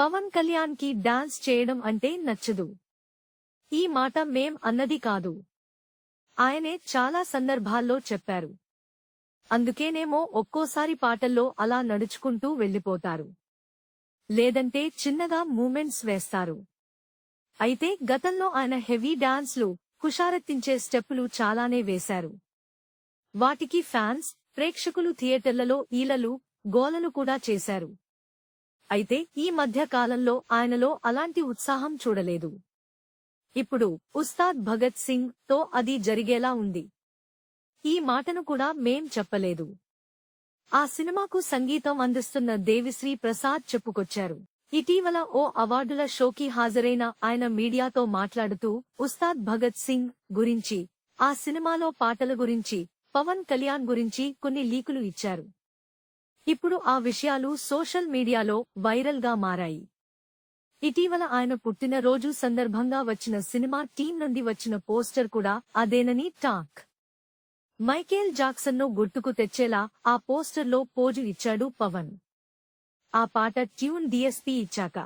పవన్ కళ్యాణ్కి డాన్స్ చేయడం అంటే నచ్చదు. ఈ మాట మేం అన్నది కాదు. ఆయనే చాలా సందర్భాల్లో చెప్పారు. అందుకేనేమో ఒక్కోసారి పాటల్లో అలా నడుచుకుంటూ వెళ్ళిపోతారు. లేదంటే చిన్నగా మూమెంట్స్ వేస్తారు. అయితే గతంలో ఆయన హెవీ డాన్స్లు కుషారెత్తించే స్టెప్పులు చాలానే వేశారు. వాటికి ఫ్యాన్స్ ప్రేక్షకులు థియేటర్లలో ఈలలు గోలలు కూడా చేశారు. అయితే ఈ మధ్య కాలంలో ఆయనలో అలాంటి ఉత్సాహం చూడలేదు. ఇప్పుడు ఉస్తాద్ భగత్ సింగ్తో అది జరిగేలా ఉంది. ఈ మాటను కూడా మేం చెప్పలేదు. ఆ సినిమాకు సంగీతం అందిస్తున్న దేవిశ్రీ ప్రసాద్ చెప్పుకొచ్చారు. ఇటీవల ఓ అవార్డుల షోకి హాజరైన ఆయన మీడియాతో మాట్లాడుతూ ఉస్తాద్ భగత్ సింగ్ గురించి ఆ సినిమాలో పాటల గురించి పవన్ కళ్యాణ్ గురించి కొన్ని లీకులు ఇచ్చారు. ఇప్పుడు ఆ విషయాలు సోషల్ మీడియాలో వైరల్గా మారాయి. ఇటీవల ఆయన పుట్టినరోజు సందర్భంగా వచ్చిన సినిమా టీం నుండి వచ్చిన పోస్టర్ కూడా అదేనని టాక్. మైకేల్ జాక్సన్ను గుర్తుకు తెచ్చేలా ఆ పోస్టర్లో పోజు ఇచ్చాడు పవన్. ఆ పాట ట్యూన్ డిఎస్పీ ఇచ్చాక.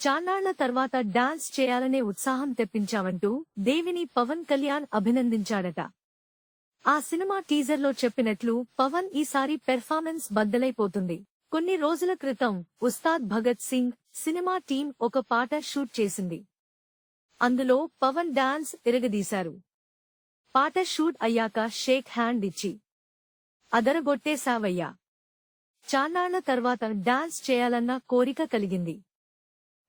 చాన్నాళ్ళ తర్వాత డాన్స్ చేయాలనే ఉత్సాహం తెప్పించావంటూ దేవిని పవన్ కళ్యాణ్ అభినందించాడట. ఆ సినిమా టీజర్లో చెప్పినట్లు పవన్ ఈసారి పెర్ఫార్మెన్స్ బద్దలైపోతుంది. కొన్ని రోజుల క్రితం ఉస్తాద్ భగత్ సింగ్ సినిమా టీం ఒక పాట షూట్ చేసింది. అందులో పవన్ డాన్స్ ఇరగదీశారు పాట షూట్ అయ్యాక షేక్ హ్యాండ్ ఇచ్చి అదరగొట్టేశావయ్యా చాన్నాళ్ళ తర్వాత డాన్స్ చేయాలన్న కోరిక కలిగింది.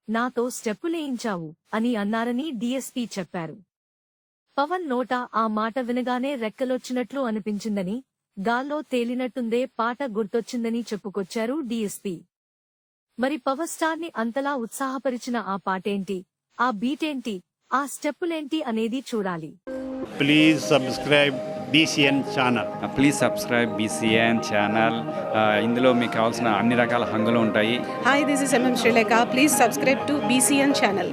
నాతో స్టెప్పులేయించావు అని అన్నారని డీఎస్పీ చెప్పారు. పవన్ నోట ఆ మాట వినగానే రెక్కలొచ్చినట్లు అనిపించిందని గాల్లో తేలినట్టుందే పాట గుర్తొచ్చిందని చెప్పుకొచ్చారు డీఎస్పీ. మరి పవర్ స్టార్ని అంతలా ఉత్సాహపరిచిన ఆ పాటేంటి? ఆ బీటేంటి? ఆ స్టెప్పులేంటి అనేది చూడాలి. Please subscribe BCN channel. Please subscribe BCN channel. ఇందులో మీకు కావాల్సిన అన్ని రకాల హంగులు ఉంటాయి. Hi, this is MM Sri Lanka. Please subscribe to BCN channel.